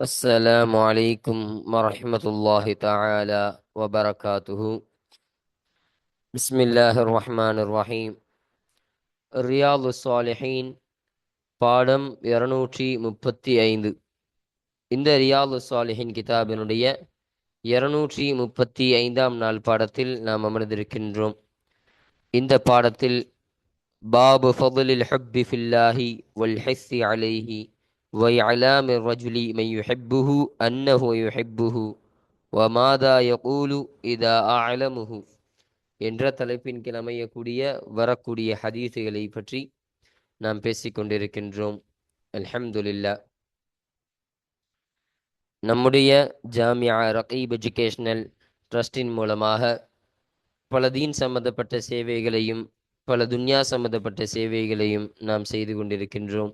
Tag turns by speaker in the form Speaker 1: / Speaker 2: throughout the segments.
Speaker 1: السلام عليكم ورحمة الله تعالى وبركاته بسم الله الرحمن الرحيم ரியாது சாலிஹீன் பாடம் இருநூற்றி முப்பத்தி ஐந்து இந்த ரியாது சாலிஹின் கிதாபினுடைய இருநூற்றி முப்பத்தி ஐந்தாம் நாள் பாடத்தில் நாம் அமர்ந்திருக்கின்றோம் இந்த பாடத்தில் பாபு ஃபதுலில் ஹப்பி ஃபில்லாஹி வல் ஹெஸ்ஸி அலைஹி وإعلام الرجل من يحبه أنه يحبه وماذا يقول إذا أعلمه என்ற தலைப்பின் கீழ் அமையக்கூடிய வரக்கூடிய ஹதீஸுகளை பற்றி நாம் பேசிக்கொண்டிருக்கின்றோம் அல்ஹம்துலில்லா நம்முடைய ஜாமியா ரகீப் எஜுகேஷனல் ட்ரஸ்டின் மூலமாக பல தீன் சம்பந்தப்பட்ட சேவைகளையும் பல துன்யா சம்பந்தப்பட்ட சேவைகளையும் நாம் செய்து கொண்டிருக்கின்றோம்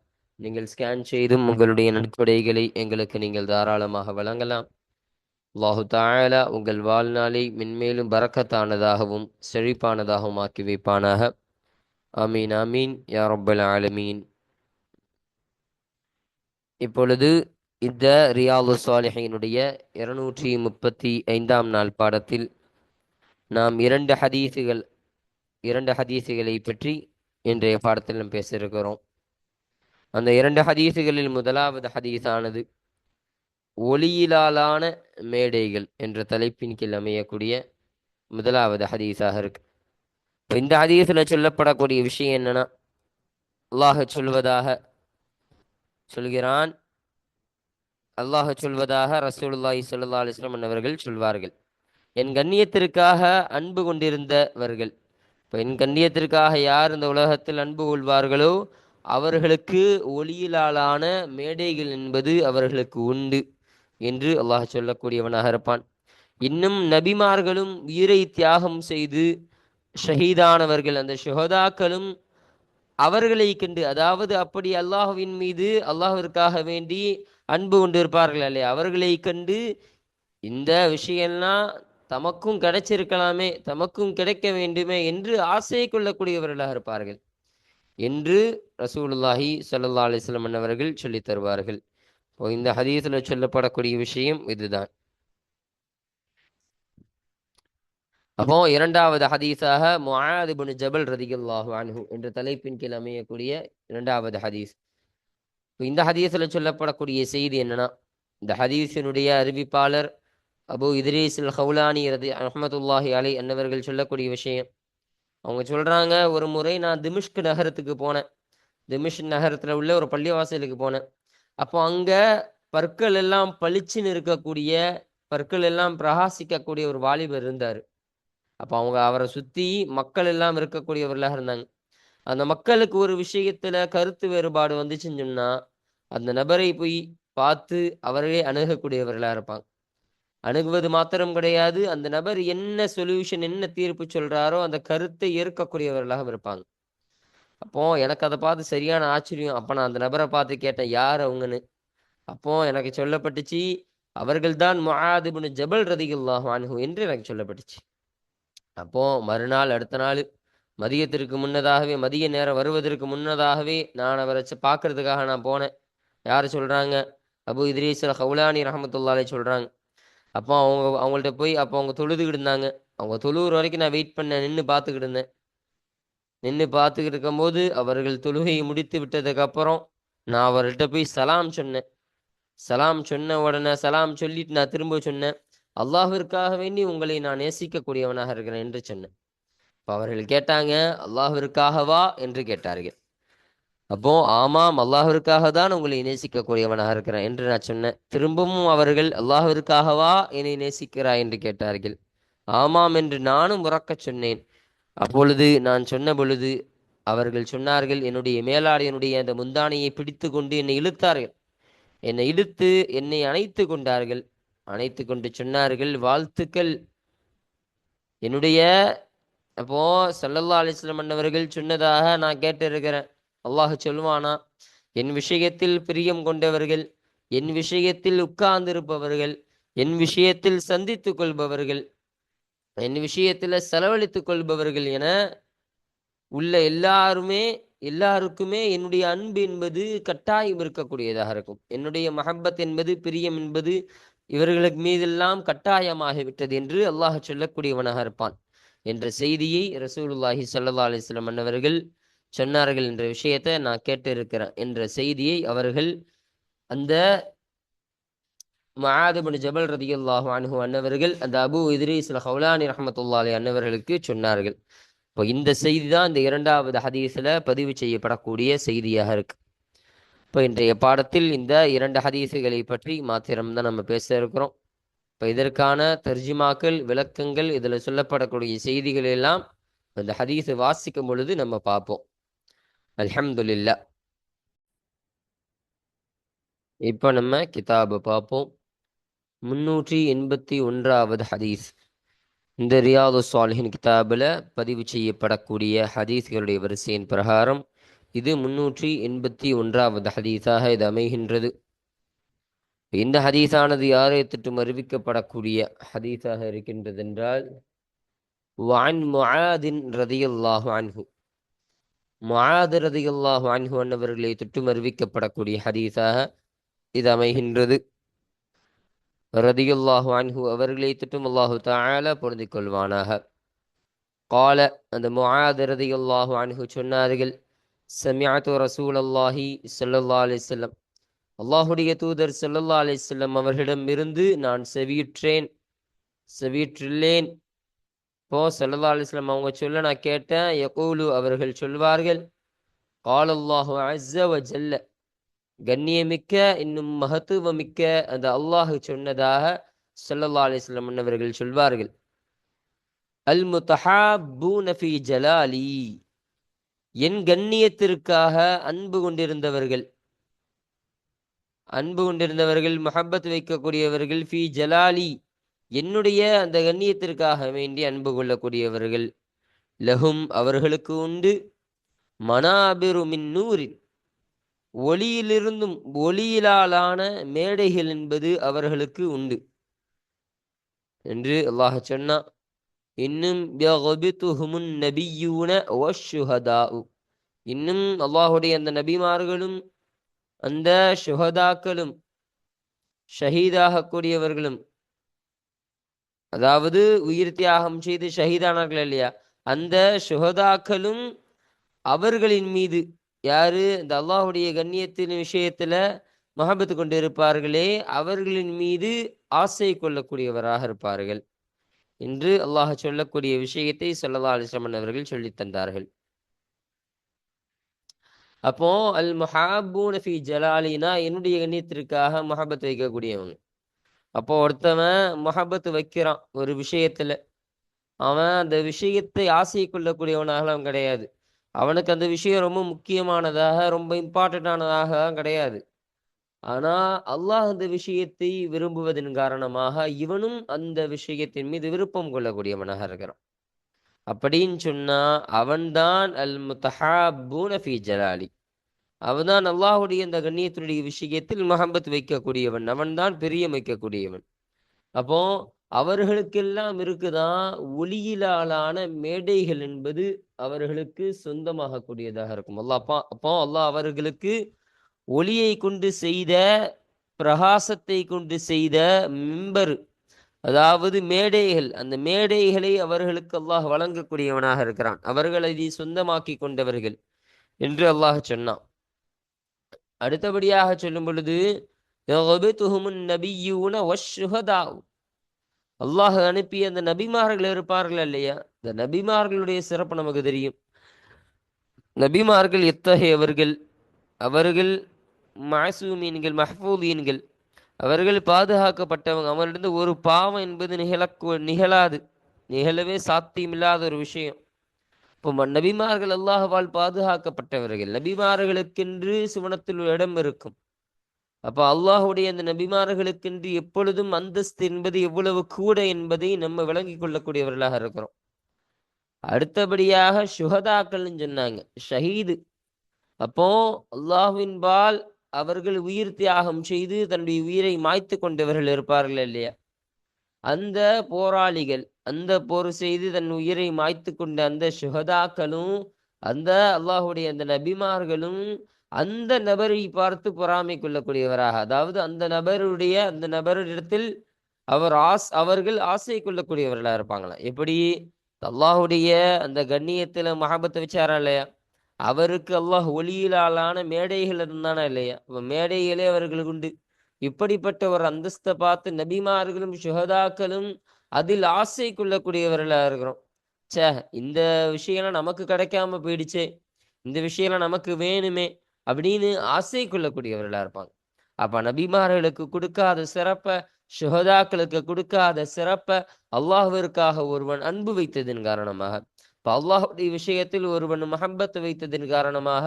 Speaker 1: நீங்கள் ஸ்கேன் செய்தும் உங்களுடைய நன்கொடைகளை எங்களுக்கு நீங்கள் தாராளமாக வழங்கலாம். அல்லாஹு தாயலா உங்கள் வாழ்நாளை மென்மேலும் பறக்கத்தானதாகவும் செழிப்பானதாகவும் ஆக்கி வைப்பானாக. அமீன் அமீன் யா ரப்பல் ஆலமீன். இப்பொழுது இந்த ரியாலு சாலிஹினுடைய இருநூற்றி முப்பத்தி ஐந்தாம் நாள் பாடத்தில் நாம் இரண்டு ஹதீஸுகள் இரண்டு ஹதீசுகளை பற்றி இன்றைய பாடத்தில் நாம் பேச இருக்கிறோம் அந்த இரண்டு ஹதீஸுகளில் முதலாவது ஹதீஸானது ஒளியிலாலான மேடைகள் என்ற தலைப்பின் கீழ் அமையக்கூடிய முதலாவது ஹதீஸாக இருக்கு. இப்போ இந்த ஹதீஸில் சொல்லப்படக்கூடிய விஷயம் என்னன்னா அல்லாஹ் சொல்வதாக சொல்கிறான். அல்லாஹ் சொல்வதாக ரசூலுல்லாஹி ஸல்லல்லாஹு அலைஹி அவர்கள் சொல்வார்கள். என் கண்ணியத்திற்காக அன்பு கொண்டிருந்தவர்கள் இப்போ என் கண்ணியத்திற்காக யார் இந்த உலகத்தில் அன்பு கொள்வார்களோ அவர்களுக்கு ஒளியிலாலான மேடைகள் என்பது அவர்களுக்கு உண்டு என்று அல்லாஹ் சொல்லக்கூடியவனாக இருப்பான். இன்னும் நபிமார்களும் உயிரை தியாகம் செய்து ஷஹீதானவர்கள் அந்த ஷுஹதாக்களும் அவர்களை கண்டு அதாவது அப்படி அல்லாஹுவின் மீது அல்லாஹிற்காக வேண்டி அன்பு கொண்டிருப்பார்கள் அல்லையா? அவர்களை கண்டு இந்த விஷயம்லாம் தமக்கும் கிடைச்சிருக்கலாமே தமக்கும் கிடைக்க வேண்டுமே என்று ஆசை கொள்ளக்கூடியவர்களாக இருப்பார்கள். என்று ரசூலுல்லாஹி சல்லா அலிஸ்லம் அவர்கள் சொல்லித் தருவார்கள். இப்போ இந்த ஹதீஸில் சொல்லப்படக்கூடிய விஷயம் இதுதான். அப்போ இரண்டாவது ஹதீஸாக முஆதிபுன் ஜபல் ரதிகல்லாஹு அன்ஹு என்ற தலைப்பின் கீழ் அமையக்கூடிய இரண்டாவது ஹதீஸ். இப்போ இந்த ஹதீஸில் சொல்லப்படக்கூடிய செய்தி என்னன்னா இந்த ஹதீஸினுடைய அறிவிப்பாளர் அபு இத்ரீஸ் அல் ஹவுலானி ரதி அஹமதுல்லாஹி அலை அன்னவர்கள் சொல்லக்கூடிய விஷயம். அவங்க சொல்கிறாங்க ஒரு முறை நான் திமிஷ்க் நகரத்துக்கு போனேன். திமிஷ் நகரத்தில் உள்ள ஒரு பள்ளிவாசலுக்கு போனேன். அப்போ அங்கே பற்கள் எல்லாம் பளிச்சுன்னு இருக்கக்கூடிய பற்கள் எல்லாம் பிரகாசிக்கக்கூடிய ஒரு வாலிபர் இருந்தார். அப்போ அவங்க அவரை சுற்றி மக்கள் எல்லாம் இருக்கக்கூடியவர்களாக இருந்தாங்க. அந்த மக்களுக்கு ஒரு விஷயத்துல கருத்து வேறுபாடு வந்துச்சுன்னு சொன்னா அந்த நபரை போய் பார்த்து அவரே அணுகக்கூடியவர்களாக இருப்பாங்க. அணுகுவது மாத்திரம் கிடையாது. அந்த நபர் என்ன சொல்யூஷன் என்ன தீர்ப்பு சொல்றாரோ அந்த கருத்தை ஏற்கக்கூடியவர்களாக இருப்பாங்க. அப்போ எனக்கு அதை பார்த்து சரியான ஆச்சரியம். அப்போ நான் அந்த நபரை பார்த்து கேட்டேன் யார் அவங்கன்னு? அப்போ எனக்கு சொல்லப்பட்டுச்சு அவர்கள்தான் முஆதிபுன் ஜபல் ரதிகுல்லாஹ் அணுகு என்று எனக்கு சொல்லப்பட்டுச்சு. அப்போ மறுநாள் அடுத்த நாள் மதியத்திற்கு முன்னதாகவே மதிய நேரம் வருவதற்கு முன்னதாகவே நான் அவரை பார்க்கறதுக்காக நான் போனேன். யார் சொல்றாங்க? அபு இத்ரீஸ் ஹவுலானி ரஹமத்துல்லாலே சொல்றாங்க. அப்போ அவங்க அவங்கள்ட்ட போய் அப்போ அவங்க தொழுதுகிட்டு இருந்தாங்க. அவங்க தொழுகிற வரைக்கும் நான் வெயிட் பண்ண நின்று பார்த்துக்கிட்டு இருந்தேன். நின்று பார்த்துக்கிட்டு இருக்கும்போது அவர்கள் தொழுகையை முடித்து விட்டதுக்கப்புறம் நான் அவர்கிட்ட போய் சலாம் சொன்னேன். சலாம் சொன்ன உடனே சலாம் சொல்லிட்டு நான் திரும்ப சொன்னேன். அல்லாஹிற்காக வேண்டி உங்களை நான் நேசிக்கக்கூடியவனாக இருக்கிறேன் என்று சொன்னேன். இப்போ அவர்கள் கேட்டாங்க அல்லாஹிற்காகவா என்று கேட்டார்கள். அப்போ ஆமாம் அல்லாஹிற்காக தான் உங்களை நேசிக்கக்கூடியவனாக இருக்கிறேன் என்று நான் சொன்னேன். திரும்பவும் அவர்கள் அல்லாஹிற்காகவா என்னை நேசிக்கிறாய்? என்று கேட்டார்கள். ஆமாம் என்று நானும் உறக்கச் சொன்னேன். அப்பொழுது நான் சொன்ன பொழுது அவர்கள் சொன்னார்கள் என்னுடைய மேலாடையனுடைய அந்த முந்தானையை பிடித்து கொண்டு என்னை இழுத்தார்கள். என்னை இழுத்து என்னை அணைத்து கொண்டார்கள். அணைத்து கொண்டு சொன்னார்கள் வாழ்த்துக்கள். என்னுடைய அப்போ சல்லல்லா அலிஸ்லம் அண்ணவர்கள் சொன்னதாக நான் கேட்டிருக்கிறேன். அல்லாஹ் சொல்லுவானா என் விஷயத்தில் பிரியம் கொண்டவர்கள் என் விஷயத்தில் உட்கார்ந்திருப்பவர்கள் என் விஷயத்தில் சந்தித்து கொள்பவர்கள் என் விஷயத்தில் செலவழித்துக் கொள்பவர்கள் என உள்ள எல்லாருமே எல்லாருக்குமே என்னுடைய அன்பு என்பது கட்டாயம் இருக்கக்கூடியதாக இருக்கும். என்னுடைய மஹப்பத் என்பது பிரியம் என்பது இவர்களுக்கு மீதெல்லாம் கட்டாயமாகிவிட்டது என்று அல்லாஹ் சொல்லக்கூடியவனாக இருப்பான். என்ற செய்தியை ரசூலுல்லாஹி சல்லா அலிஸ்லாம் அன்னவர்கள் சொன்னார்கள் என்ற விஷயத்தை நான் கேட்டிருக்கிறேன் என்ற செய்தியை அவர்கள் அந்த மகாதுபன் ஜபல் ரதியுல்லாஹு அனுகு அன்னவர்கள் அந்த அபு இத்ரீஸ் ஹவுலானி ரஹமத்துல்லாலி அன்னவர்களுக்கு சொன்னார்கள். இப்போ இந்த செய்தி தான் இந்த இரண்டாவது ஹதீஸில் பதிவு செய்யப்படக்கூடிய செய்தியாக இருக்கு. இப்போ இன்றைய பாடத்தில் இந்த இரண்டு ஹதீஸுகளை பற்றி மாத்திரம்தான் நம்ம பேச இருக்கிறோம். இப்போ இதற்கான தர்ஜிமாக்கள் விளக்கங்கள் இதில் சொல்லப்படக்கூடிய செய்திகள் எல்லாம் இந்த ஹதீஸை வாசிக்கும் பொழுது நம்ம பார்ப்போம். அல்ஹம்துல்லா இப்போ நம்ம கிதாபு பார்ப்போம். முன்னூற்றி எண்பத்தி ஒன்றாவது ஹதீஸ். இந்த ரியாது சாலிஹின் கிதாபில் பதிவு செய்யப்படக்கூடிய ஹதீஸ்களுடைய வரிசையின் பிரகாரம் இது முன்னூற்றி எண்பத்தி ஒன்றாவது ஹதீஸாக இது அமைகின்றது. இந்த ஹதீஸானது யாரை திட்டம் அறிவிக்கப்படக்கூடிய ஹதீஸாக இருக்கின்றது என்றால் வான் முஆதின் ரதியல்லாஹு அன்ஹு. முஆது ரதியல்லாஹு அன்ஹு தொற்றும் அறிவிக்கப்படக்கூடிய ஹதீஸாக இது அமைகின்றது. ரதியுல்லாஹு அன்ஹு அவர்களை தொற்றும் அல்லாஹு தாழ பொருந்திக் கொள்வானாக. கால அந்த முஆத் ரதியுல்லாஹு அன்ஹு சொன்னார்கள் சமியாத்து ரசூல் அல்லாஹி சல்லல்லா அலிஸ்லம் அல்லாஹுடைய தூதர் சல்லல்லா அலிஸ்லம் அவர்களிடம் இருந்து நான் செவியுற்றேன் செவியுற்றுள்ளேன் இப்போ சல்லல்லா அலிஸ்லாம் அவங்க சொல்ல நான் கேட்டேன் யகூலு அவர்கள் சொல்வார்கள் காலல்லாஹு அஸ்ஸ வ ஜல்ல கண்ணியமிக்க இன்னும் மகத்துவமிக்க அந்த அல்லாஹ் சொன்னதாக சல்லல்லா அலிஸ்லாம் அவர்கள் சொல்வார்கள். அல் முத்தஹாபூன ஃபி ஜலாலி. என் கண்ணியத்திற்காக அன்பு கொண்டிருந்தவர்கள் அன்பு கொண்டிருந்தவர்கள் மஹப்பத் வைக்கக்கூடியவர்கள் ஃபி ஜலாலி. என்னுடைய அந்த கண்ணியத்திற்காக வேண்டி அன்பு கொள்ளக்கூடியவர்கள் லஹும் அவர்களுக்கு உண்டு. மனாபிருமின் நூரின். ஒளியிலிருந்தும் ஒளியிலாலான மேடைகள் என்பது அவர்களுக்கு உண்டு. என்று அல்லாஹ் சொன்னா இன்னும் நபியூன இன்னும் அல்லாஹுடைய அந்த நபிமார்களும் அந்த சுஹதாக்களும் ஷஹீதாக கூடியவர்களும் அதாவது உயிர் தியாகம் செய்து ஷஹீதானார்கள் இல்லையா? அந்த சுகதாக்களும் அவர்களின் மீது யாரு? இந்த அல்லாஹுடைய கண்ணியத்தின் விஷயத்துல மகபத்து கொண்டு இருப்பார்களே அவர்களின் மீது ஆசை கொள்ளக்கூடியவராக இருப்பார்கள் என்று அல்லாஹ் சொல்லக்கூடிய விஷயத்தை சொல்லல்லா அலிஸ்லமன் அவர்கள் சொல்லித் தந்தார்கள். அப்போ அல் மஹாபூன் ஃபி ஜலாலினா என்னுடைய கண்ணியத்திற்காக மஹபத் வைக்கக்கூடியவங்க. அப்போ ஒருத்தவன் மொஹபத்து வைக்கிறான் ஒரு விஷயத்துல. அவன் அந்த விஷயத்தை ஆசை கொள்ளக்கூடியவனாக அவன் கிடையாது. அவனுக்கு அந்த விஷயம் ரொம்ப முக்கியமானதாக ரொம்ப இம்பார்ட்டண்டானதாக தான் கிடையாது. ஆனா அல்லாஹ் அந்த விஷயத்தை விரும்புவதன் காரணமாக இவனும் அந்த விஷயத்தின் மீது விருப்பம் கொள்ளக்கூடியவனாக இருக்கிறான். அப்படின்னு சொன்னா அவன்தான் அல் முத்தஹாபூன ஃபி ஜலாலி அவன்தான் அல்லாஹுடைய இந்த கண்ணியத்தினுடைய விஷயத்தில் மஹம்பத் வைக்கக்கூடியவன். அவன்தான் பிரியம் வைக்கக்கூடியவன். அப்போ அவர்களுக்கெல்லாம் இருக்குதான் ஒளியிலாலான மேடைகள் என்பது அவர்களுக்கு சொந்தமாக கூடியதாக இருக்கும். அல்லாஹ் அப்பா அப்போ அல்லாஹ் அவர்களுக்கு ஒளியை கொண்டு செய்த பிரகாசத்தை கொண்டு செய்த மிம்பர் அதாவது மேடைகள் அந்த மேடைகளை அவர்களுக்கு அல்லாஹ் வழங்கக்கூடியவனாக இருக்கிறான். அவர்கள் அதை சொந்தமாக்கி கொண்டவர்கள் என்று அல்லாஹ் சொன்னான். அடுத்தபடியாக சொல்லும் பொழுது அல்லாஹ் அனுப்பிய அந்த நபிமார்கள் இருப்பார்கள் இல்லையா? இந்த நபிமார்களுடைய சிறப்பு நமக்கு தெரியும். நபிமார்கள் எத்தகையவர்கள் அவர்கள்? மாசூமீன்கள் மஹ்பூதீன்கள் அவர்கள் பாதுகாக்கப்பட்டவங்க. அவரிடந்து ஒரு பாவம் என்பது நிகழ நிகழாது. நிகழவே சாத்தியமில்லாத ஒரு விஷயம். இப்போ நபிமார்கள் அல்லாஹவால் பாதுகாக்கப்பட்டவர்கள். நபிமார்களுக்கென்று சிவனத்தில் இடம் இருக்கும். அப்போ அல்லாஹுடைய அந்த நபிமார்களுக்கென்று எப்பொழுதும் அந்தஸ்து என்பது எவ்வளவு கூட என்பதை நம்ம விளங்கி கொள்ளக்கூடியவர்களாக இருக்கிறோம். அடுத்தபடியாக சுகதாக்கள்னு சொன்னாங்க ஷஹீது. அப்போ அல்லாஹ்வின்பால் அவர்கள் உயிர் தியாகம் செய்து தன்னுடைய உயிரை மாய்த்து கொண்டவர்கள் இருப்பார்கள் இல்லையா? அந்த போராளிகள் அந்த போர் செய்து தன் உயிரை மாய்த்து கொண்ட அந்த சுகதாக்களும் அந்த அல்லாஹுடைய அந்த நபிமார்களும் அந்த நபரை பார்த்து பொறாமை கொள்ளக்கூடியவராக. அதாவது அந்த நபருடைய அந்த நபரிடத்தில் அவர் ஆஸ் அவர்கள் ஆசை கொள்ளக்கூடியவர்களாக இருப்பாங்களாம் எப்படி? அல்லாஹுடைய அந்த கண்ணியத்தில் மகாபத்தை வச்சாரா இல்லையா? அவருக்கு அல்லாஹ் ஒளியிலாலான மேடைகள் இருந்தானா இல்லையா? மேடைகளே அவர்களுக்கு உண்டு. இப்படிப்பட்ட ஒரு அந்தஸ்தை பார்த்து நபிமார்களும் சுகதாக்களும் அதில் ஆசை கொள்ளக்கூடியவர்களாக இருக்கிறோம். ச்சே இந்த விஷயம்லாம் நமக்கு கிடைக்காம போயிடுச்சே. இந்த விஷயம்லாம் நமக்கு வேணுமே அப்படின்னு ஆசை கொள்ளக்கூடியவர்களாக இருப்பாங்க. அப்போ நபிமார்களுக்கு கொடுக்காத சிறப்பை சுகதாக்களுக்கு கொடுக்காத சிறப்பை அல்லாஹுவிற்காக ஒருவன் அன்பு வைத்ததின் காரணமாக இப்போ அல்லாஹுடைய விஷயத்தில் ஒருவன் மஹப்பத் வைத்ததின் காரணமாக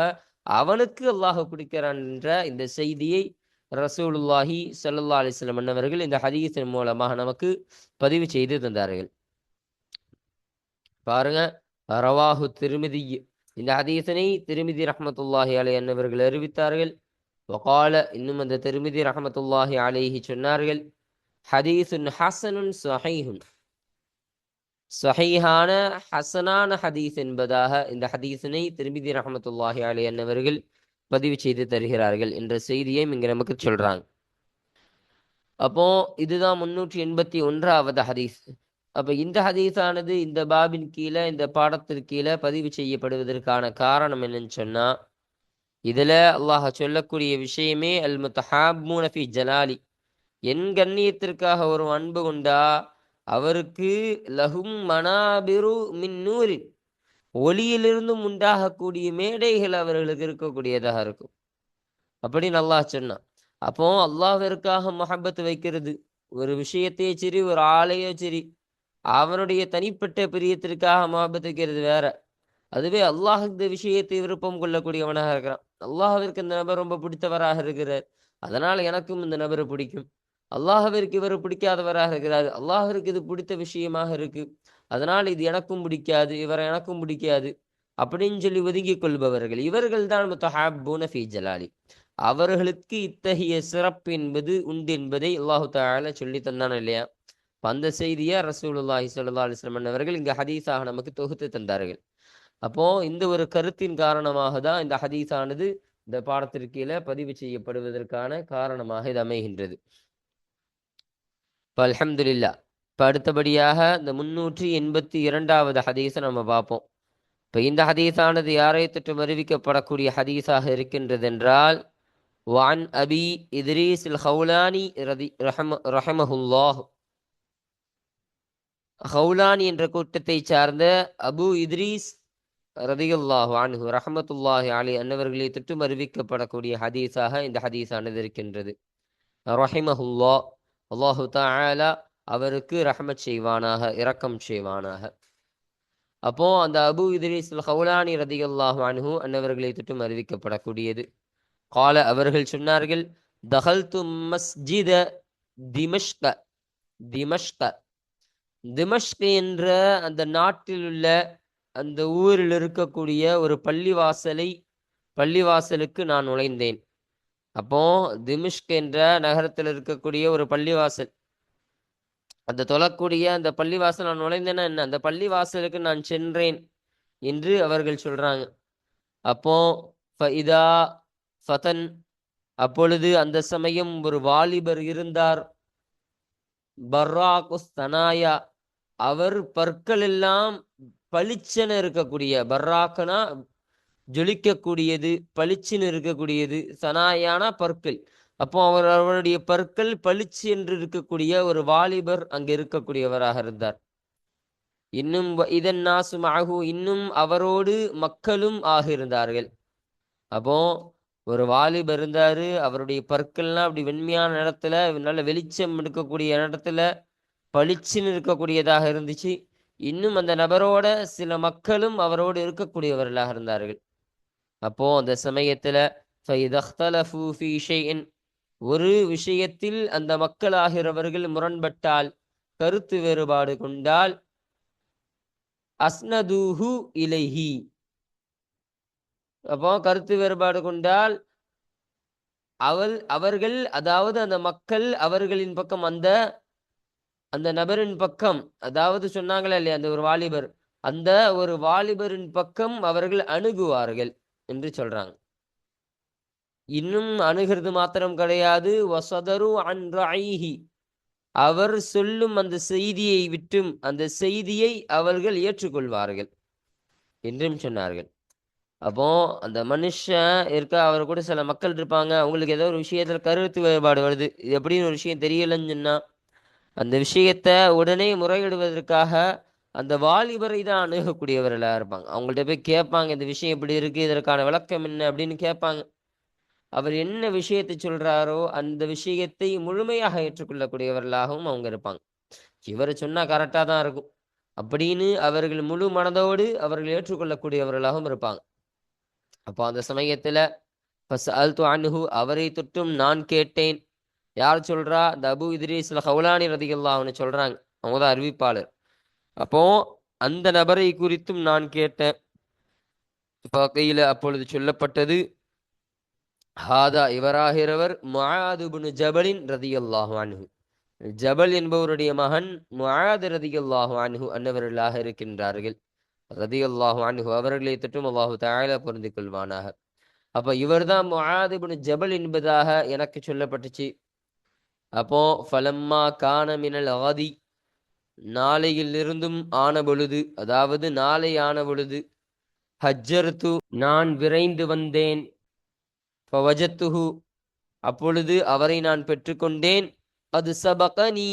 Speaker 1: அவனுக்கு அல்லாஹ் கொடுக்கிறான் என்ற இந்த செய்தியை ரசூலுல்லாஹி சல்லா அலிஸ்லம் அன்னவர்கள் இந்த ஹதீஸின் மூலமாக நமக்கு பதிவு செய்து தந்தார்கள் பாருங்க ரவாஹு திருமிதி. இந்த ஹதீசனை திருமிதி ரஹமத்துல்லாஹி அலை அன்னவர்கள் அறிவித்தார்கள். வகால இன்னும் அந்த திருமிதி ரஹமத்துல்லாஹி அலைஹி சொன்னார்கள் ஹதீசுன் ஹசனுன் சஹீஹுன். சஹீஹான ஹசனான ஹதீஸ் என்பதாக இந்த ஹதீஸினை திருமிதி ரஹமத்துல்லாஹி அலி அன்னவர்கள் பதிவு செய்து தருகிறார்கள் என்ற செய்தியை இங்கே நமக்கு சொல்றாங்க. அப்போ இதுதான் முன்னூற்றி எண்பத்தி ஒன்றாவது ஹதீஸ். அப்ப இந்த ஹதீஸானது இந்த பாபின் கீழே இந்த பாடத்திற்கு கீழே பதிவு செய்யப்படுவதற்கான காரணம் என்னன்னு சொன்னா இதுல அல்லாஹ் சொல்லக்கூடிய விஷயமே அல் முத்தஹாபூன ஜலாலி. என் கண்ணியத்திற்காக ஒரு அன்பு கொண்டா அவருக்கு லஹும் மனாபிரு மின் நூரின். ஒளியிலிருந்தும் உண்டாகக்கூடிய மேடைகள் அவர்களுக்கு இருக்கக்கூடியதாக இருக்கும். அப்படின்னு அல்லாஹ் சொன்னான். அப்போ அல்லாஹிற்காக மஹப்பத் வைக்கிறது. ஒரு விஷயத்தையே சரி ஒரு ஆளையோ சரி அவனுடைய தனிப்பட்ட பிரியத்திற்காக மஹப்பத் வைக்கிறது வேற. அதுவே அல்லாஹ் இந்த விஷயத்தை விருப்பம் கொள்ளக்கூடியவனாக இருக்கிறான். அல்லாஹிற்கு இந்த நபர் ரொம்ப பிடித்தவராக இருக்கிறார். அதனால் எனக்கும் இந்த நபரை பிடிக்கும். அல்லாஹவிற்கு இவர் பிடிக்காதவராக இருக்கிறார். அல்லாஹிற்கு இது பிடித்த விஷயமாக இருக்கு. அதனால் இது எனக்கும் பிடிக்காது இவரை எனக்கும் பிடிக்காது அப்படின்னு சொல்லி ஒதுங்கிக் கொள்பவர்கள் இவர்கள் தான் முத்தஹாபூன ஃபி ஜலாலி. அவர்களுக்கு இத்தகைய சிறப்பு என்பது உண்டு என்பதை அல்லாஹு தால சொல்லி தந்தான் இல்லையா? அந்த செய்தியை ரசூலுல்லாஹி சல்லா அலிஸ்லமன் அவர்கள் இங்க ஹதீஸாக நமக்கு தொகுத்து தந்தார்கள். அப்போ இந்த ஒரு கருத்தின் காரணமாக தான் இந்த ஹதீஸானது இந்த பாடத்திற்கு பதிவு செய்யப்படுவதற்கான காரணமாக இது அமைகின்றது. இப்போ அலமதுல்லா இப்போ அடுத்தபடியாக இந்த முன்னூற்றி எண்பத்தி இரண்டாவது ஹதீஸை நம்ம பார்ப்போம். இப்போ இந்த ஹதீஸானது யாரை தொற்றும் அறிவிக்கப்படக்கூடிய ஹதீஸாக இருக்கின்றது என்றால் வான் அபி இத்ரீஸ் இல் ஹவுலானி ரதி ரஹம ரஹமஹுல்லாஹ். ஹவுலானி என்ற கூட்டத்தை சார்ந்த அபு இத்ரீஸ் ரதியுல்லாஹ் அன்ஹு ரஹமத்துல்லாஹி அலி அன்னவர்களை தொற்றும் அறிவிக்கப்படக்கூடிய ஹதீஸாக இந்த ஹதீஸானது இருக்கின்றது. ரஹிமஹுல்லா. அல்லாஹு தாலா அவருக்கு ரஹமத் செய்வானாக இரக்கம் செய்வானாக. அப்போ அந்த அபு இத்ரீஸ் ஹவுலானி ரதி அல்லாஹானு அன்னவர்களை திட்டம் அறிவிக்கப்படக்கூடியது. கால அவர்கள் சொன்னார்கள் தஹல் து மஸ்ஜித திமஷ்க திமஷ்க. திமஷ்க என்ற அந்த நாட்டில் உள்ள அந்த ஊரில் இருக்கக்கூடிய ஒரு பள்ளிவாசலை பள்ளிவாசலுக்கு நான் நுழைந்தேன். அப்போ திமிஷ்க் என்ற நகரத்தில் இருக்கக்கூடிய ஒரு பள்ளிவாசல். அந்த தொழக்கூடிய அந்த பள்ளிவாசல் நான் நுழைந்தேன்னா என்ன? அந்த பள்ளிவாசலுக்கு நான் சென்றேன் என்று அவர்கள் சொல்றாங்க. அப்போ ஃபஇதா ஃபதன் அப்பொழுது அந்த சமயம் ஒரு வாலிபர் இருந்தார். பர்ராகுஸ் தனாயா அவர் பற்கள் எல்லாம் பளிச்சென இருக்கக்கூடிய பர்ராக்குனா ஜொலிக்கக்கூடியது பளிச்சுன்னு இருக்கக்கூடியது சனாயான பற்கள். அப்போ அவர் அவருடைய பற்கள் பளிச்சு என்று இருக்கக்கூடிய ஒரு வாலிபர் அங்கு இருக்கக்கூடியவராக இருந்தார். இன்னும் இதன் நாசும் ஆகு இன்னும் அவரோடு மக்களும் ஆகியிருந்தார்கள். அப்போ ஒரு வாலிபர் இருந்தாரு அவருடைய பற்கள்லாம் அப்படி வெண்மையான இடத்துல நல்ல வெளிச்சம் எடுக்கக்கூடிய இடத்துல பளிச்சுன்னு இருக்கக்கூடியதாக இருந்துச்சு. இன்னும் அந்த நபரோட சில மக்களும் அவரோடு இருக்கக்கூடியவர்களாக இருந்தார்கள். அப்போ அந்த சமயத்துல ஒரு விஷயத்தில் அந்த மக்களாகிறவர்கள் முரண்பட்டால் கருத்து வேறுபாடு கொண்டால் அஸ்னதுஹு இலைஹி அப்போ கருத்து வேறுபாடு கொண்டால் அவள் அவர்கள் அதாவது அந்த மக்கள் அவர்களின் பக்கம் அந்த அந்த நபரின் பக்கம் அதாவது சொன்னாங்களே இல்லையா அந்த ஒரு வாலிபர் அந்த ஒரு வாலிபரின் பக்கம் அவர்கள் அணுகுவார்கள். என்று சொல்றாங்க. இன்னும் அணுகிறது மாத்திரம் கிடையாது. வசதரு அன் அவர் சொல்லும் அந்த செய்தியை விட்டும் அந்த செய்தியை அவர்கள் ஏற்றுக்கொள்வார்கள் என்றும் சொன்னார்கள். அப்போ அந்த மனுஷன் இருக்க? அவர் கூட சில மக்கள் இருப்பாங்க. அவங்களுக்கு ஏதோ ஒரு விஷயத்துல கருத்து வேறுபாடு வருது. இது எப்படின்னு ஒரு விஷயம் தெரியலன்னு சொன்னா அந்த விஷயத்த உடனே முறையிடுவதற்காக அந்த வாலிபரை தான் அணுகக்கூடியவர்களாக இருப்பாங்க. அவங்கள்ட்ட போய் கேட்பாங்க இந்த விஷயம் இப்படி இருக்குது இதற்கான விளக்கம் என்ன அப்படின்னு கேட்பாங்க. அவர் என்ன விஷயத்தை சொல்கிறாரோ அந்த விஷயத்தை முழுமையாக ஏற்றுக்கொள்ளக்கூடியவர்களாகவும் அவங்க இருப்பாங்க. இவர் சொன்னால் கரெக்டாக தான் இருக்கும். அப்படின்னு அவர்கள் முழு மனதோடு அவர்கள் ஏற்றுக்கொள்ளக்கூடியவர்களாகவும் இருப்பாங்க. அப்போ அந்த சமயத்தில் பஸ் ஃபஸ்அல்து அன்ஹு அவரை தொட்டும் நான் கேட்டேன். யார் சொல்றா? இந்த அபு சில ஹவுலானி ரதிகல்லாஹ்னு சொல்கிறாங்க அவங்க தான் அறிவிப்பாளர். அப்போ அந்த நபரை குறித்தும் நான் கேட்டேன். கையில அப்பொழுது சொல்லப்பட்டது ஹாதா இவராகிறவர் முஆதுபுனு ஜபலின் ரதியல்லாஹு அன்ஹு. ஜபல் என்பவருடைய மகன் முஆது ரதியல்லாஹு அன்ஹு அன்னவர்களாக இருக்கின்றார்கள். ரதியல்லாஹு அன்ஹு அவர்களை தொட்டும் அல்லாஹு தாயில புரிந்து கொள்வானாக. அப்ப இவர்தான் முஆதுபுனு ஜபல் என்பதாக எனக்கு சொல்லப்பட்டுச்சு. அப்போ ஃபலம்மா கான மினல் ஆதி நாளையிலிருந்தும் ஆன பொழுது அதாவது நாளை ஆன பொழுது ஹஜ்ஜர்து நான் விரைந்து வந்தேன். ஃபவஜத்துஹு அப்பொழுது அவரை நான் பெற்றுக்கொண்டேன். அது சபகனி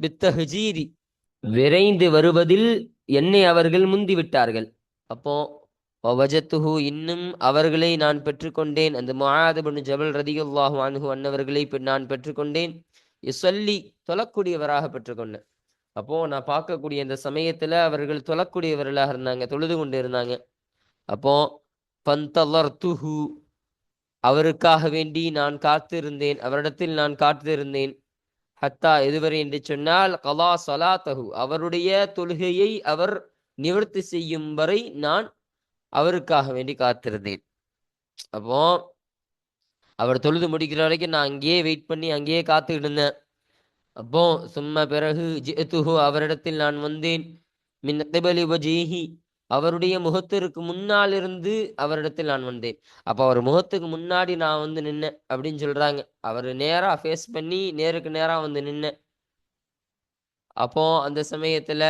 Speaker 1: பித்தஹஜீரி. விரைந்து வருவதில் என்னை அவர்கள் முந்திவிட்டார்கள். அப்போ வஜத்துஹு இன்னும் அவர்களை நான் பெற்றுக்கொண்டேன். அந்த முஆதுபனு ஜபல் ரதியுல்லாஹு அன்ஹு அன்னவர்களை நான் பெற்றுக்கொண்டேன். சொல்லி தொழக்கூடியவராக பெற்றுக்கொண்டேன். அப்போ நான் பார்க்கக்கூடிய இந்த சமயத்துல அவர்கள் தொழக்கூடியவர்களாக இருந்தாங்க தொழுது கொண்டு இருந்தாங்க. அப்போ பந்தலர்துஹு அவருக்காக வேண்டி நான் காத்திருந்தேன் அவரிடத்தில் நான் காத்திருந்தேன். ஹத்தா எதுவரை? என்று சொன்னால் கலா சலா தகு அவருடைய தொழுகையை அவர் நிவர்த்தி செய்யும் வரை நான் அவருக்காக வேண்டி காத்திருந்தேன். அப்போ அவர் தொழுது முடிக்கிற வரைக்கும் நான் அங்கேயே வெயிட் பண்ணி அங்கேயே காத்துக்கிட்டு இருந்தேன். அப்போ சும்மா பிறகு ஜிஅத்துஹு அவரிடத்தில் நான் வந்தேன். மின் உபஜீஹி வஜீஹி அவருடைய முகத்திற்கு முன்னால் இருந்து அவரிடத்தில் நான் வந்தேன். அப்போ அவர் முகத்துக்கு முன்னாடி நான் வந்து நின்னேன் அப்படின்னு சொல்றாங்க. அவர் நேராக ஃபேஸ் பண்ணி நேருக்கு நேராக வந்து நின்னேன். அப்போ அந்த சமயத்துல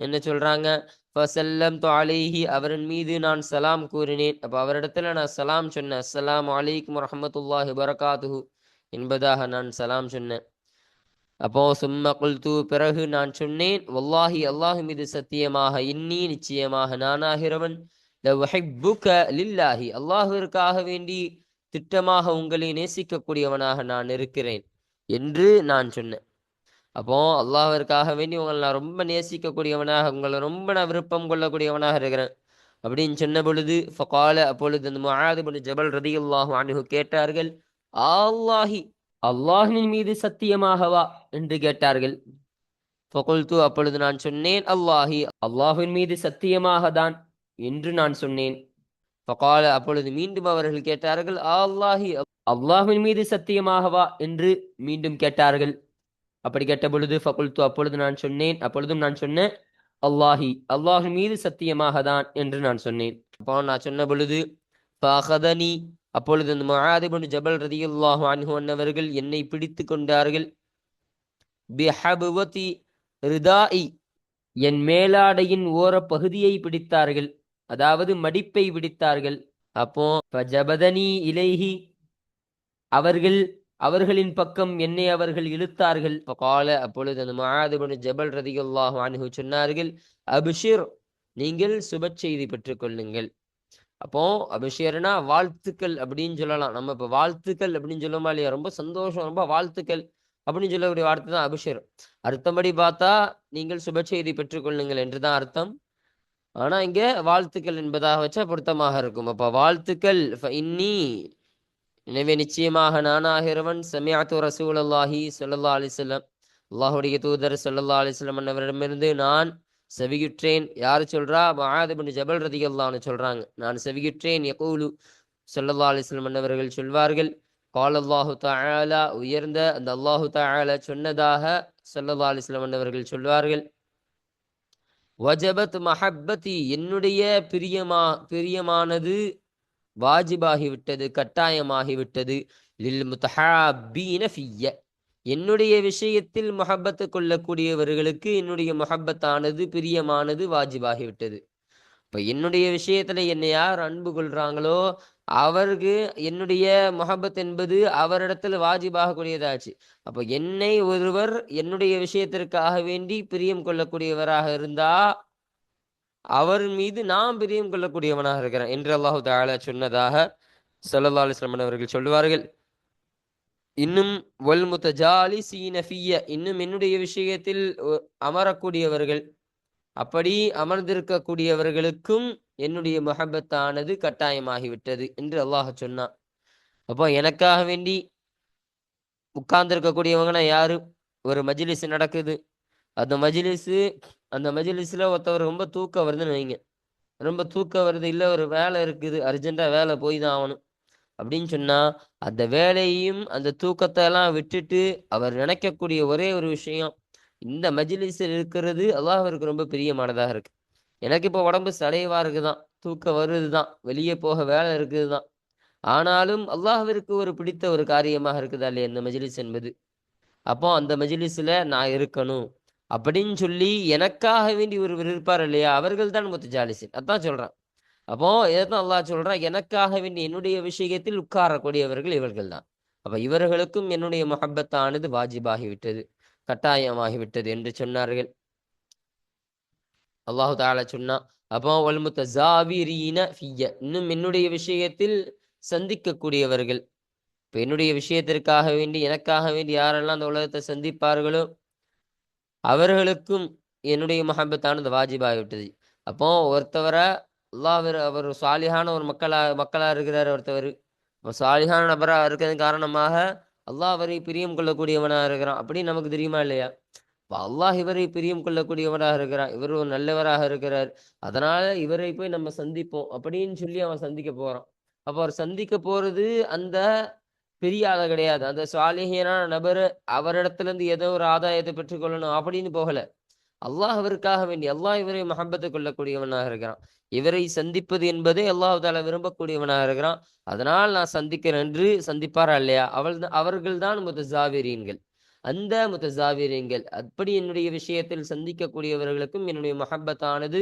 Speaker 1: என்ன சொல்றாங்க? ஃபசல்லம் அலைஹி அவரின் மீது நான் சலாம் கூறினேன். அப்போ அவரிடத்துல நான் சலாம் சொன்னேன். அஸ்லாம் அலைக்கும் வரஹ்மத்துல்லாஹி வரகாத்துஹு என்பதாக நான் சலாம் சொன்னேன். அப்போ சும்ம குல்து பிறகு நான் சொன்னேன் வல்லாஹி அல்லாஹு மீது சத்தியமாக இன்னி நிச்சயமாக நானாகிறவன். லவுஹிப்புக லில்லாஹி. அல்லாஹ்விற்காக வேண்டி திட்டமாக உங்களை நேசிக்கக்கூடியவனாக நான் இருக்கிறேன் என்று நான் சொன்னேன். அப்போ அல்லாஹிற்காக வேண்டி உங்களை நான் ரொம்ப நேசிக்கக்கூடியவனாக உங்களை ரொம்ப நான் விருப்பம் கொள்ளக்கூடியவனாக இருக்கிறேன் அப்படின்னு சொன்ன பொழுது ஃபகால அப்பொழுது அந்த முஆது பின் ஜபல் ரதியல்லாஹு அன்ஹு கேட்டார்கள் அல்லாஹி அல்லாஹின் மீது சத்தியமாகவா என்று கேட்டார்கள். ஃபகுல்து அப்பொழுது நான் சொன்னேன் அல்லாஹி அல்லாஹின் மீது சத்தியமாக தான் என்று நான் சொன்னேன். ஃபகால அப்பொழுது மீண்டும் அவர்கள் கேட்டார்கள் அல்லாஹி அல்லாஹின் மீது சத்தியமாகவா? என்று மீண்டும் கேட்டார்கள். அப்படி கேட்ட பொழுது ஃபகுல்து அப்பொழுது நான் சொன்னேன் அப்பொழுதும் நான் சொன்னேன் அல்லாஹி அல்லாஹின் மீது சத்தியமாக தான் என்று நான் சொன்னேன். அப்போ நான் சொன்ன பொழுது அப்பொழுது அந்த மகாதிபன் ஜபல் ரதியுல்லாஹு அன்ஹு அன்னவர்கள் என்னை பிடித்து கொண்டார்கள். பிஹபுவதி ரிதாஇ என் மேலாடையின் ஓர பகுதியை பிடித்தார்கள். அதாவது மடிப்பை பிடித்தார்கள். அப்போ ஜபதனி இலைஹி அவர்கள் அவர்களின் பக்கம் என்னை அவர்கள் இழுத்தார்கள். கால அப்பொழுது அந்த மகாதிபன் ஜபல் ரதியுல்லாஹு அன்ஹு சொன்னார்கள் அபிஷிர் நீங்கள் சுப செய்தி பெற்றுக்கொள்ளுங்கள் அப்போ அபிஷேர்னா வாழ்த்துக்கள் அப்படின்னு சொல்லலாம். நம்ம இப்போ வாழ்த்துக்கள் அப்படின்னு சொல்லுமா இல்லையா? ரொம்ப சந்தோஷம் ரொம்ப வாழ்த்துக்கள் அப்படின்னு சொல்லக்கூடிய வார்த்தை தான் அபிஷேர் அர்த்தம்படி பார்த்தா நீங்கள் சுப செய்தி பெற்றுக்கொள்ளுங்கள் என்று தான் அர்த்தம். ஆனா இங்க வாழ்த்துக்கள் என்பதாக வச்சா பொருத்தமாக இருக்கும். அப்ப வாழ்த்துக்கள் இன்னி எனவே நிச்சயமாக நானாகிறவன் சமியாத்து ரசூல் அல்லாஹி சொல்லல்லா அலிஸ்லம் அல்லாஹுடைய தூதர் சொல்லல்லா அலிஸ்லம் அவரிடமிருந்து நான் செவியுற்றேன். யார் சொல்றா? மகாதபின் ஜபல் ரதிகல்லான்னு சொல்றாங்க. நான் செவியுற்றேன். யகூலு சொல்லல்லா அலிஸ்லம் அன்னவர்கள் சொல்வார்கள். கால் அல்லாஹு தாலா உயர்ந்த அந்த அல்லாஹு தாலா சொன்னதாக சொல்லல்லா அலிஸ்லம் அன்னவர்கள் சொல்வார்கள். வஜபத் மஹப்பதி என்னுடைய பிரியமா பிரியமானது வாஜிபாகிவிட்டது கட்டாயமாகிவிட்டது. லில் முத்தஹாபீன ஃபிய்ய. என்னுடைய விஷயத்தில் முஹப்பத்து கொள்ளக்கூடியவர்களுக்கு என்னுடைய முஹப்பத்தானது பிரியமானது வாஜிபாகிவிட்டது. இப்போ என்னுடைய விஷயத்துல என்னை யார் அன்பு கொள்றாங்களோ அவருக்கு என்னுடைய முஹப்பத் என்பது அவரிடத்துல வாஜிபாகக்கூடியதாச்சு. அப்போ என்னை ஒருவர் என்னுடைய விஷயத்திற்காக வேண்டி பிரியம் கொள்ளக்கூடியவராக இருந்தா அவர் மீது நாம் பிரியம் கொள்ளக்கூடியவனாக இருக்கிறேன் என்று அல்லாஹு தாலா சொன்னதாக சல்லா அலிஸ்லமன் அவர்கள் சொல்லுவார்கள். இன்னும் வல் ஜாலி சீனஃபிய இன்னும் என்னுடைய விஷயத்தில் அமரக்கூடியவர்கள். அப்படி அமர்ந்திருக்கக்கூடியவர்களுக்கும் என்னுடைய முகபத்தானது கட்டாயமாகிவிட்டது என்று அல்லாஹ் சொன்னான். அப்போ எனக்காக வேண்டி உட்கார்ந்துருக்கக்கூடியவங்கன்னா யாரு? ஒரு மஜிலிஸ் நடக்குது. அந்த மஜிலிஸு அந்த மஜிலிஸில் ஒருத்தவர் ரொம்ப தூக்கம் வருதுன்னு வைங்க. ரொம்ப தூக்கம் வருது இல்லை ஒரு வேலை இருக்குது அர்ஜென்ட்டாக வேலை போய் தான் ஆகணும். அப்படின்னு சொன்னால் அந்த வேலையையும் அந்த தூக்கத்தை எல்லாம் விட்டுட்டு அவர் நினைக்கக்கூடிய ஒரே ஒரு விஷயம் இந்த மஜிலிஸில் இருக்கிறது அல்லாஹருக்கு ரொம்ப பிரியமானதாக இருக்கு. எனக்கு இப்போ உடம்பு சடைவா இருக்குதான் தூக்கம் வருது தான் வெளியே போக வேலை இருக்குது தான் ஆனாலும் அல்லாஹிற்கு ஒரு பிடித்த ஒரு காரியமாக இருக்குதா இல்லையா இந்த மஜிலிஸ் என்பது? அப்போ அந்த மஜிலிஸில் நான் இருக்கணும் அப்படின்னு சொல்லி எனக்காக வேண்டி ஒருவர் இருப்பார் இல்லையா? அவர்கள் தான் முத்து ஜாலிசின் அதான் சொல்கிறான் அப்போ எதான் அல்லாஹ் சொல்றான் எனக்காக வேண்டி என்னுடைய விஷயத்தில் உட்காரக்கூடியவர்கள் இவர்கள் தான். அப்ப இவர்களுக்கும் என்னுடைய மஹப்பத்தானது வாஜிபாகிவிட்டது கட்டாயமாகிவிட்டது என்று சொன்னார்கள். அல்லாஹு தாலா சொன்னா அப்போ ஒல்முத்த ஜாவிரீன ஃபிய இன்னும் என்னுடைய விஷயத்தில் சந்திக்கக்கூடியவர்கள். இப்போ என்னுடைய விஷயத்திற்காக வேண்டி எனக்காக வேண்டி யாரெல்லாம் அந்த உலகத்தை சந்திப்பார்களோ அவர்களுக்கும் என்னுடைய மஹபத்தானது வாஜிபாகிவிட்டது. அப்போ ஒருத்தவரை அல்லாஹ் அவர் சாலிஹான ஒரு மக்களா மக்களாக இருக்கிறார் ஒருத்தவர். இப்போ சாலிஹான நபராக இருக்கிறது காரணமாக அல்லாஹ் அவரை பிரியம் கொள்ளக்கூடியவனாக இருக்கிறான். அப்படின்னு நமக்கு தெரியுமா இல்லையா? இப்போ அல்லாஹ் இவரை பிரியம் கொள்ளக்கூடியவராக இருக்கிறான். இவர் ஒரு நல்லவராக இருக்கிறார். அதனால இவரை போய் நம்ம சந்திப்போம் அப்படின்னு சொல்லி அவன் சந்திக்க போகிறான் அப்போ அவர் சந்திக்க போகிறது அந்த பெரிய ஆளை கிடையாது. அந்த சாலிஹியனான நபர் அவரிடத்துலேருந்து ஏதோ ஒரு ஆதாயத்தை பெற்றுக்கொள்ளணும் அப்படின்னு போகலை. அல்லாஹ் அவருக்காக வேண்டி அல்லாஹ் இவரை மஹப்பத்தை கொள்ளக்கூடியவனாக இருக்கிறான். இவரை சந்திப்பது என்பதே அல்லாஹு தாலா விரும்பக்கூடியவனாக இருக்கிறான். அதனால் நான் சந்திக்கிறேன் என்று சந்திப்பாரா இல்லையா? அவள் அவர்கள் தான் முத்தசாவிரியன்கள் அந்த முத்தசாவிரியன்கள் அப்படி என்னுடைய விஷயத்தில் சந்திக்கக்கூடியவர்களுக்கும் என்னுடைய மஹப்பத்தானது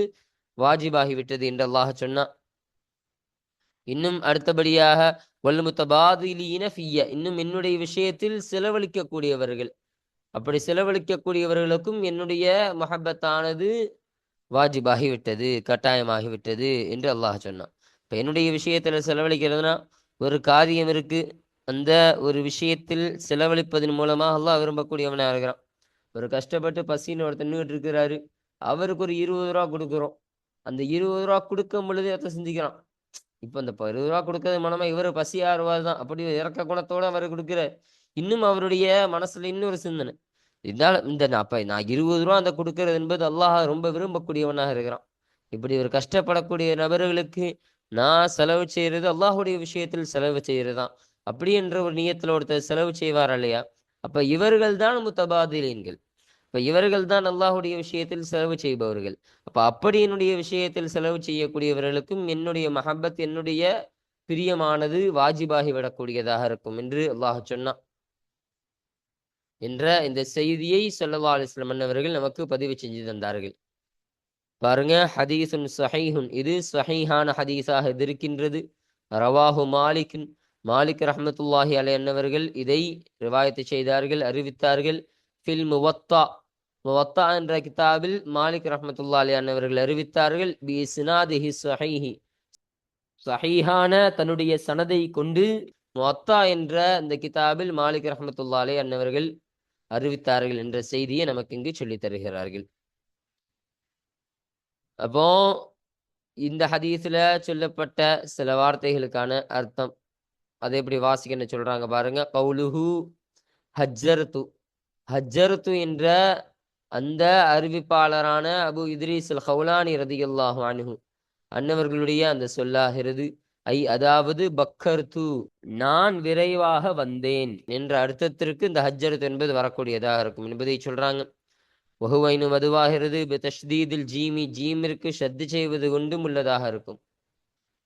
Speaker 1: வாஜிபாகிவிட்டது என்று அல்லாஹ் சொன்னான். இன்னும் அடுத்தபடியாக வல்முத்தபாதிலீன ஃபிய இன்னும் என்னுடைய விஷயத்தில் செலவழிக்கக்கூடியவர்கள். அப்படி செலவழிக்கக்கூடியவர்களுக்கும் என்னுடைய மஹபத்தானது வாஜிபாகிவிட்டது கட்டாயமாகிவிட்டது என்று அல்லாஹ் சொன்னான். இப்போ என்னுடைய விஷயத்தில் செலவழிக்கிறதுனா ஒரு காரியம் இருக்கு. அந்த ஒரு விஷயத்தில் செலவழிப்பதன் மூலமாக அல்லாஹ் விரும்பக்கூடியவனாக இருக்கிறான். ஒரு கஷ்டப்பட்டு பசின்னு ஒருத்தர் நின்றுட்டு இருக்கிறாரு அவருக்கு ஒரு இருபது ரூபா கொடுக்குறோம். அந்த இருபது ரூபா கொடுக்கும் பொழுது அதை சிந்திக்கிறான். இப்போ இந்த இருபது ரூபா கொடுக்கறது மூலமாக இவர் பசி ஆறுவார் தான் அப்படி இறக்க குணத்தோடு அவர் கொடுக்குறார். இன்னும் அவருடைய மனசில் இன்னொரு சிந்தனை. இருந்தாலும் இந்த அப்ப நான் இருபது ரூபா அந்த கொடுக்கறது என்பது அல்லாஹ் ரொம்ப விரும்பக்கூடியவனாக இருக்கிறான். இப்படி ஒரு கஷ்டப்படக்கூடிய நபர்களுக்கு நான் செலவு செய்யறது அல்லாஹுடைய விஷயத்தில் செலவு செய்யறதுதான். அப்படி என்ற ஒரு நியத்துல ஒருத்தர் செலவு செய்வார் இல்லையா? அப்ப இவர்கள் தான் முத்தபாதிலீன்கள். இப்ப இவர்கள் தான் அல்லாஹுடைய விஷயத்தில் செலவு செய்பவர்கள். அப்ப அப்படி என்னுடைய விஷயத்தில் செலவு செய்யக்கூடியவர்களுக்கும் என்னுடைய மஹப்பத் என்னுடைய பிரியமானது வாஜிபாகி விடக்கூடியதாக இருக்கும் என்று அல்லாஹ் சொன்னான். என்ற இந்த செய்தியை சொல்லவா அலிஸ்லம் அவர்கள் நமக்கு பதிவு செஞ்சு தந்தார்கள். பாருங்க ஹதீசுன் சஹீஹுன். இது சஹீஹான ஹதீஸாக இருக்கின்றது. ரவாஹு மாலிக் மாலிக் ரஹமத்துல்லாஹி அலை அன்னவர்கள் இதை ரிவாயத்து செய்தார்கள் அறிவித்தார்கள். ஃபில் முவத்தா. முவத்தா என்ற கிதாபில் மாலிக் ரஹமத்துல்லா அலி அன்னவர்கள் அறிவித்தார்கள். பி சினாதிஹி சஹீஹி. சஹீஹான தன்னுடைய சனதை கொண்டு முவத்தா என்ற இந்த கிதாபில் மாலிக் ரஹமத்துல்லா அலி அன்னவர்கள் அறிவித்தார்கள் என்ற செய்தியை நமக்கு இங்கு சொல்லித் தருகிறார்கள். அப்போ இந்த ஹதீஸ்ல சொல்லப்பட்ட சில வார்த்தைகளுக்கான அர்த்தம். அதை எப்படி வாசிக்கன்னு சொல்றாங்க பாருங்க. கவுலுஹு ஹஜ்ஜர்து ஹஜ்ஜர்து என்ற அந்த அறிவிப்பாளரான அபு இத்ரீஸ் அல் ஹவுலானி ரதியுல்லாஹு அன்ஹு அன்னவர்களுடைய அந்த சொல்லாகிறது. ஐ அதாவது பக்கர்து நான் விரைவாக வந்தேன் என்ற அர்த்தத்திற்கு இந்த ஹஜ்ஜரத் என்பது வரக்கூடியதாக இருக்கும். என்பதை சொல்றாங்க. வகுவைனு மதுவாகிறது தஷ்தீதில் ஜீமி ஜீமிற்கு ஷத்து செய்வது கொண்டும் உள்ளதாக இருக்கும்.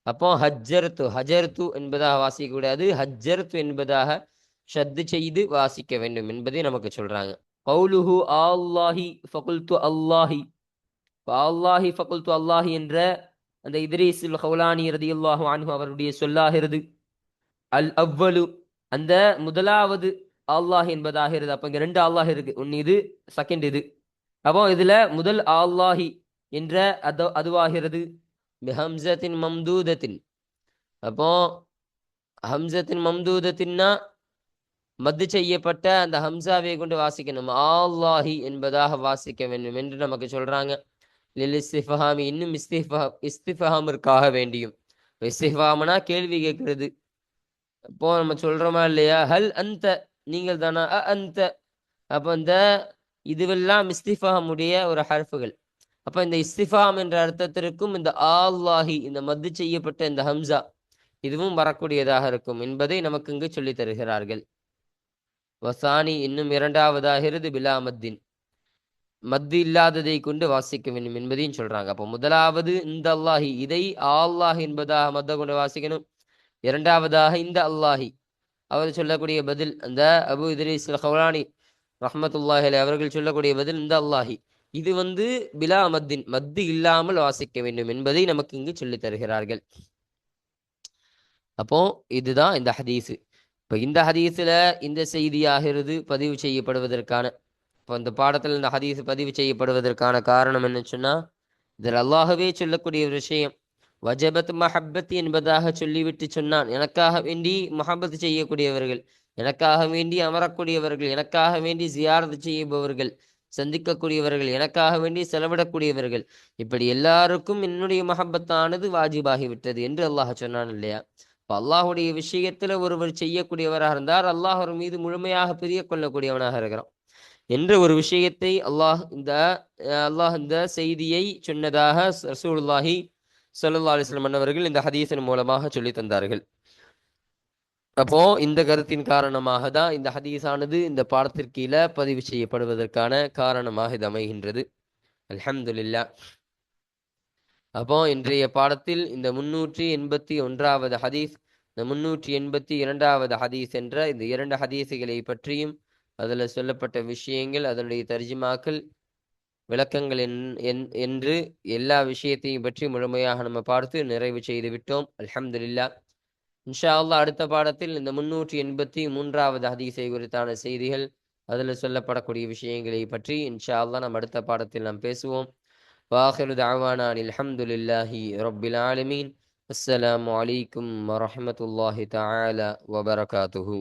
Speaker 1: அப்போ ஹஜ்ஜர்து ஹஜர்து என்பதாக வாசிக்கக்கூடாது ஹஜ்ஜர்து என்பதாக ஷத்து செய்து வாசிக்க வேண்டும் என்பதை நமக்கு சொல்றாங்க. கௌலுஹு அல்லாஹி ஃபகுல்து அல்லாஹி. அல்லாஹி ஃபகுல்து அல்லாஹி என்ற அந்த இத்ரீஸுல் ஹவுலானி ரதியுல்லாஹு அன்ஹு அவருடைய சொல்லாகிறது. அல் அவ்வலு அந்த முதலாவது அல்லாஹ் என்பதாகிறது. அப்போ இங்கே ரெண்டு அல்லாஹ் இருக்கு. ஒன்று இது செகண்ட் இது. அப்போ இதில் முதல் அல்லாஹி என்ற அது அதுவாகிறது. ஹம்சத்தின் மம்தூதத்தின். அப்போ ஹம்சத்தின் மம்தூதத்தின்னா மத்து செய்யப்பட்ட அந்த ஹம்சாவை கொண்டு வாசிக்கணும். ஆல்லாஹி என்பதாக வாசிக்க வேண்டும் என்று நமக்கு சொல்றாங்க. லில் இஸ்திஃபஹாமி இன்னும் இஸ்திஃபா இஸ்திஃபஹாமிற்காக வேண்டியும். இஸ்திஃபாமனா கேள்வி கேட்கிறது. அப்போ நம்ம சொல்றோமா இல்லையா? ஹல் அந்த நீங்கள் தானா? அ அந்த அப்போ இந்த இதுவெல்லாம் இஸ்திஃபாமுடைய ஒரு ஹர்ஃபுகள். அப்போ இந்த இஸ்திஃபாம் என்ற அர்த்தத்திற்கும் இந்த ஆல்லாஹி இந்த மத்து செய்யப்பட்ட இந்த ஹம்சா இதுவும் வரக்கூடியதாக இருக்கும் என்பதை நமக்கு இங்கு சொல்லித் தருகிறார்கள். வசானி இன்னும் இரண்டாவதாகிறது பிலாமத்தின். மத்து இல்லாததை கொண்டு வாசிக்க வேண்டும் என்பதையும் சொல்றாங்க. அப்போ முதலாவது இந்த அல்லாஹி இதை அல்லாஹ் என்பதாக மத்த கொண்டு வாசிக்கணும். இரண்டாவதாக இந்த அல்லாஹி. அவர் சொல்லக்கூடிய பதில் அந்த அபு இத்ரீஸ் ஹவுலானி ரஹமத்துல்லாஹில் அவர்கள் சொல்லக்கூடிய பதில் இந்த அல்லாஹி. இது வந்து பிலா மத்தின் மத்து இல்லாமல் வாசிக்க வேண்டும் என்பதை நமக்கு இங்கு சொல்லித் தருகிறார்கள். அப்போ இதுதான் இந்த ஹதீஸு. இப்போ இந்த ஹதீஸில் இந்த செய்தியாகிறது பதிவு செய்யப்படுவதற்கான இப்போ இந்த பாடத்தில் இந்த ஹதீஸ் பதிவு செய்யப்படுவதற்கான காரணம் என்ன சொன்னால் இதில் அல்லாஹவே சொல்லக்கூடிய ஒரு விஷயம் வஜபத் மஹப்பத் என்பதாக சொல்லிவிட்டு சொன்னான். எனக்காக வேண்டி மஹபத் செய்யக்கூடியவர்கள் எனக்காக வேண்டி அமரக்கூடியவர்கள் எனக்காக வேண்டி ஜியாரத்து செய்யபவர்கள் சந்திக்கக்கூடியவர்கள் எனக்காக வேண்டி செலவிடக்கூடியவர்கள் இப்படி எல்லாருக்கும் என்னுடைய மஹப்பத்தானது வாஜிபாகிவிட்டது என்று அல்லாஹ் சொன்னான் இல்லையா? இப்போ அல்லாஹுடைய விஷயத்துல ஒருவர் செய்யக்கூடியவராக இருந்தார். அல்லாஹ் அவர் மீது முழுமையாக பிரிய கொள்ளக்கூடியவனாக இருக்கிறான். என்ற ஒரு விஷயத்தை அல்லாஹ் இந்த அல்லாஹ் இந்த செய்தியை சொன்னதாக ரசூலுல்லாஹி சல்லா அலிஸ்லாம் அன்னவர்கள் இந்த ஹதீஸின் மூலமாக சொல்லி தந்தார்கள். அப்போ இந்த கருத்தின் காரணமாக தான் இந்த ஹதீஸானது இந்த பாடத்திற்கீழ பதிவு செய்யப்படுவதற்கான காரணமாக இது அமைகின்றது. அல்ஹம்துலில்லா அப்போ இன்றைய பாடத்தில் இந்த முன்னூற்றி எண்பத்தி ஒன்றாவது ஹதீஸ் இந்த முன்னூற்றி எண்பத்தி இரண்டாவது ஹதீஸ் என்ற இந்த இரண்டு ஹதீஸுகளை பற்றியும் அதில் சொல்லப்பட்ட விஷயங்கள் அதனுடைய தர்ஜிமாக்கள் விளக்கங்கள் என் என்று எல்லா விஷயத்தையும் பற்றி முழுமையாக நம்ம பார்த்து நிறைவு செய்து விட்டோம். அல்ஹம்துலில்லா. இன்ஷா அல்லா அடுத்த பாடத்தில் இந்த முன்னூற்றி எண்பத்தி மூன்றாவது ஹதீஸை குறித்தான செய்திகள் அதில் சொல்லப்படக்கூடிய விஷயங்களை பற்றி இன்ஷா அல்லா நம்ம அடுத்த பாடத்தில் நாம் பேசுவோம். வாஹிரு தாவானான் அல்ஹம்துலில்லாஹி ரொபில் ஆலமீன். அஸ்லாம் அலைக்கும் வரமத்துல்லாஹி தாலா வபரகாத்துஹு.